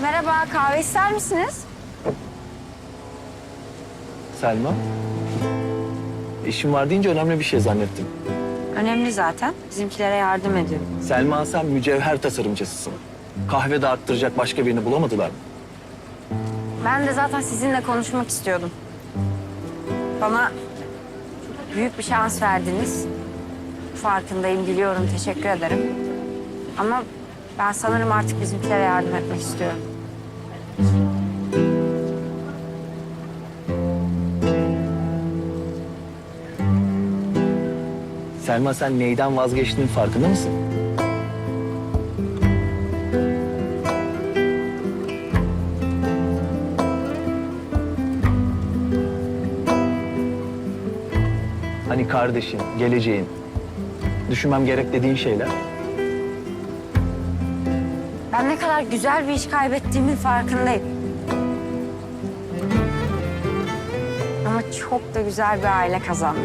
Merhaba, kahve ister misiniz? Selma. İşim var deyince önemli bir şey zannettim. Önemli zaten. Bizimkilere yardım ediyorum. Selma sen mücevher tasarımcısısın. Kahve dağıttıracak başka birini bulamadılar mı? Ben de zaten sizinle konuşmak istiyordum. Bana büyük bir şans verdiniz. Farkındayım, biliyorum. Teşekkür ederim. Ama ben sanırım artık bizimkilere yardım etmek istiyorum. Selma sen neyden vazgeçtiğinin farkında mısın? Hani kardeşin, geleceğin, düşünmem gerek dediğin şeyler. Ben ne kadar güzel bir iş kaybettiğimin farkındayım. Ama çok da güzel bir aile kazandım.